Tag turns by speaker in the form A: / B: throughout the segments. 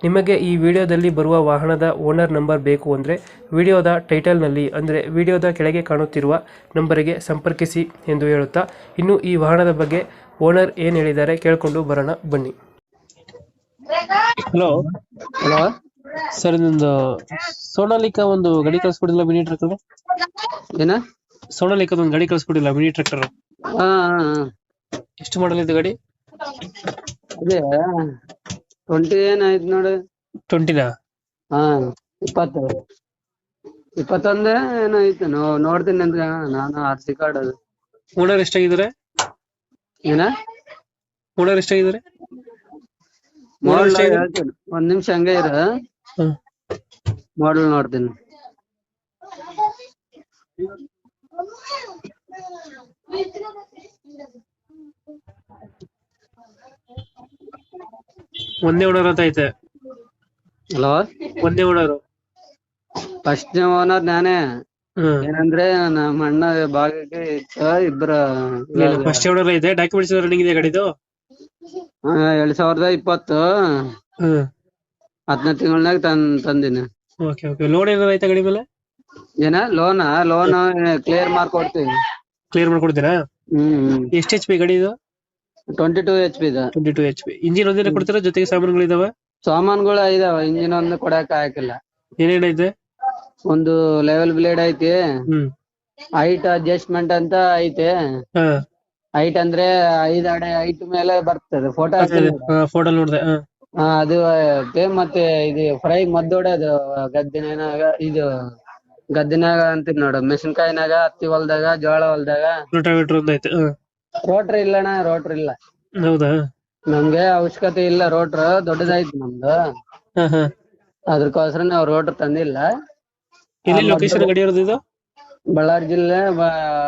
A: ನಿಮಗೆ ಈ ವಿಡಿಯೋದಲ್ಲಿ ಬರುವ ವಾಹನದ ಓನರ್ ನಂಬರ್ ಬೇಕು ಅಂದರೆ ವಿಡಿಯೋದ ಟೈಟಲ್ನಲ್ಲಿ ಅಂದರೆ ವಿಡಿಯೋದ ಕೆಳಗೆ ಕಾಣುತ್ತಿರುವ ನಂಬರಿಗೆ ಸಂಪರ್ಕಿಸಿ ಎಂದು ಹೇಳುತ್ತಾ ಇನ್ನು ಈ ವಾಹನದ ಬಗ್ಗೆ ಓನರ್ ಏನು ಹೇಳಿದ್ದಾರೆ ಕೇಳಿಕೊಂಡು ಬರೋಣ ಬನ್ನಿ. ಹಲೋ.
B: ಹಲೋ.
A: ಸರ್ ಇದೊಂದು ಸೋನಾಲಿಕ ಒಂದು ಗಡಿ ಕಳಿಸ್ಕೊಡಿಲ್ಲ ಮಿನಿ ಟ್ರ್ಯಾಕ್ಟರ್
B: ಏನ?
A: ಸೋನಾಲಿಕದ ಒಂದು ಗಡಿ ಕಳಿಸ್ಕೊಡಿಲ್ಲ ಮಿನಿ ಟ್ರಕ್ಕರ್
B: ಹಾ ಹಾ, ಹಾ.
A: ಎಷ್ಟು ಮಾಡಲ್ ಇದೆ ಗಾಡಿ?
B: ಅದೇ ಟ್ವೆಂಟಿ ಏನಾಯ್ತು ನೋಡು?
A: ಟ್ವೆಂಟಿನಾ
B: ಹಾ ಇಪ್ಪತ್ತು. ಇಪ್ಪತ್ತೊಂದ ಏನಾಯ್ತು ನೋ ನೋಡ್ತೀನಿ ಅಂದ್ರ ನಾನು ಆರ್ ಸಿ ಕಾರ್ಡ್ ಅದು.
A: ಓನರ್ ಎಷ್ಟಾಗಿದ್ದಾರೆ?
B: ಏನ?
A: ಓನರ್ ಎಷ್ಟಾಗಿದ್ದಾರೆ? ಎಷ್ಟಾಗಿದೆ?
B: ಹೇಳ್ತೀನಿ. ಒಂದ್ ನಿಮಿಷ ಹಂಗೆ ಇರ.
A: ಹ್ಮ್
B: ಮಾಡಲ್ ನೋಡ್ತೀನಿ.
A: ಒಂದೇ ಓನರ್ ಅಂತ ಐತೆ.
B: ಹಲೋ?
A: ಒಂದೇ ಓನರ್
B: ಫಸ್ಟ್ ಓನರ್ ನಾನೇ. ಏನಂದ್ರೆ ನಮ್ಮ ಅಣ್ಣ ಭಾಗಕ್ಕೆ ಇಬ್ಬರ
A: ಫಸ್ಟ್ ಓನರ್ ಐತೆ ಡಾಕ್ಯುಮೆಂಟ್ಸ್ ರನ್ನಿಂಗ್ ಇದೆ. ಗಾಡಿದು?
B: ಎರಡ್ ಸಾವಿರದ ಇಪ್ಪತ್ತು. ಹತ್ತನೇ ತಿಂಗಳನಾಗ ತಂದ್ ತಂದಿನಿ.
A: ಓಕೆ ಓಕೆ ಲೋನ್ ಏನಾರ ಐತೆ ಗಾಡಿ ಮೇಲೆ?
B: ಏನ? ಲೋನ್ ಲೋನ್ ಕ್ಲಿಯರ್ ಮಾಡ್ಕೊಡ್ತೀನಿ.
A: ಕ್ಲಿಯರ್ ಮಾಡ್ಕೊಡ್ತೀರಾ?
B: ಹ್ಮ್
A: ಎಷ್ಟು ಎಚ್ ಪಿ ಗಾಡಿ ಇದು?
B: ಟ್ವೆಂಟಿ ಟೂ ಎಚ್ ಪಿ ಇದೆ
A: twenty two H P engine ಒಂದೇ ಕೊಡ್ತೀರಾ? ಜೊತೆಗೆ ಸಾಮಾನುಗಳು ಇದಾವೆ?
B: ಸಾಮಾನುಗಳು ಇದಾವ. ಇಂಜಿನ್ ಒಂದು ಕೊಡಕ್ ಹಾಕಿಲ್ಲ
A: ಏನೇನೈತೆ
B: ಒಂದು ಲೆವೆಲ್ ಬ್ಲೇಡ್ ಐತಿ.
A: ಹ್ಮ್.
B: ಹೈಟ್ ಅಡ್ಜಸ್ಟ್ಮೆಂಟ್ ಅಂತ ಐತೆ.
A: ಹಾ.
B: ಹೈಟ್ ಅಂದ್ರೆ ಐದ್ ಅಡಿ ಹೈಟ್ ಮೇಲೆ ಬರ್ತದೆ. ಫೋಟೋ
A: ಫೋಟೋ ನೋಡ್ದೆ. ಹಾ
B: ಅದು ಐತೆ ಮತ್ತೆ ಇದು ಫ್ರೈ ಮದ್ದೊಡೋದು ಗದ್ದಿನಾಗ ಇದು ಗದ್ದಿನಾಗ ಅಂತೀನಿ ನೋಡು. ಮೆಣಸಿನ್ಕಾಯಿನಾಗ ಹತ್ತಿ ಹೊಲ್ದಾಗ ಜೋಳ ಹೊಲ್ದಾಗ.
A: ರೋಟಾವೇಟರ್ ಒಂದೈತೆ ಹಾ.
B: ರೋಟ್ರ್ ಇಲ್ಲಣ್ಣ ರೋಟ್ರ್ ಇಲ್ಲ.
A: ಹೌದಾ?
B: ನಮ್ಗೆ ಅವಶ್ಯಕತೆ ಇಲ್ಲ ರೋಟ್ರ್ ದೊಡ್ಡದಾಯ್ತು ನಮ್ದು.
A: ಹಾ ಹಾ.
B: ಅದಕ್ಕೋಸ್ಕರ ನಾವು ರೋಟ್ರ್ ತಂದಿಲ್ಲ.
A: ಎಲ್ಲಿ ಲೊಕೇಶನ್ ಗಾಡಿ ಇರೋದು ಇದು?
B: ಬಳ್ಳಾರಿ ಜಿಲ್ಲೆ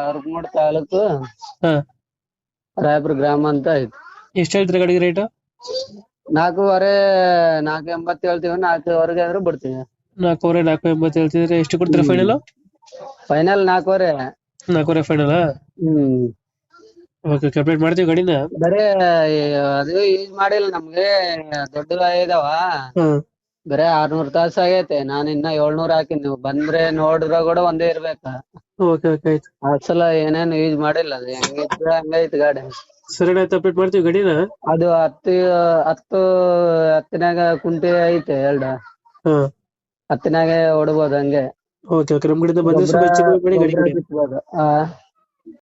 B: ಅರಕನೂರು ತಾಲೂಕು.
A: ಹಾ.
B: ರಾಯಪುರ ಗ್ರಾಮ ಅಂತ ಐತಿ.
A: ಎಷ್ಟು ಹೇಳ್ತೀರಿ ಗಡಿ ರೇಟ್
B: ನಾಲ್ಕೂವರೆ ನಾಲ್ಕು ಎಂಬತ್ತು ಹೇಳ್ತೀವಿ ನಾಲ್ಕೂವರೆಗೆ ಆದ್ರೂ ಬಿಡ್ತೀವಿ.
A: ನಾಲ್ಕೂವರೆ ನಾಲ್ಕು ಎಂಬತ್ತು ಹೇಳ್ತಿದ್ರೆ ಎಷ್ಟು ಕೊಡ್ತೀರಾ ಫೈನಲ್
B: ಫೈನಲ್ ನಾಲ್ಕೂವರೆ.
A: ನಾಲ್ಕೂವರೆ ಫೈನಲ್
B: ಹ್ಮ್.
A: ಓಕೆ ಮಾಡ್ತೀವಿ ಗಾಡಿನ
B: ಬರೇ ಅದು ಯೂಸ್ ಮಾಡಿಲ್ಲ ನಮ್ಗೆ ದೊಡ್ಡ ಇದಾವ.
A: ಹ್ಮ್
B: ಬರೇ ಆರ್ನೂರ್ ತಾಸ ಆಗೈತೆ. ನಾನ್ ಇನ್ನ ಏಳ್ನೂರ್ ಹಾಕಿನಿ. ನೀವು ಬಂದ್ರೆ ನೋಡಿದ್ರ ಕೂಡ ಒಂದೇ ಇರ್ಬೇಕ.
A: ಓಕೆ ಓಕೆ ಆಯ್ತು.
B: ಅಸಲ ಏನೇನ್ ಯೂಸ್ ಮಾಡಿಲ್ಲ. ಅದು ಹೆಂಗಿದ್ರ ಹಂಗೈತಿ ಗಾಡಿ.
A: ಸರಿ ಆಯ್ತು ಅಪ್ಡೇಟ್ ಮಾಡ್ತೀವಿ ಗಾಡಿನ
B: ಅದು ಹತ್ತು ಹತ್ತು ಹತ್ತಿನಾಗ ಕುಂಟೆ ಐತೆ ಎರಡು.
A: ಹಾ.
B: ಹತ್ತಿನಾಗ ಹೊಡ್ಬೋದು ಹಂಗೆ.
A: Okay okay. ನಮ್ ಕಡೆಯಿಂದ ಬಂದ್ರೆ ಸ್ವಲ್ಪ ಹೆಚ್ಚು ಕಮ್ಮಿ ಮಾಡಿ ಗಾಡಿ ಕೊಡಿ
B: ಬಿತ್ಬೋದು. ಆ.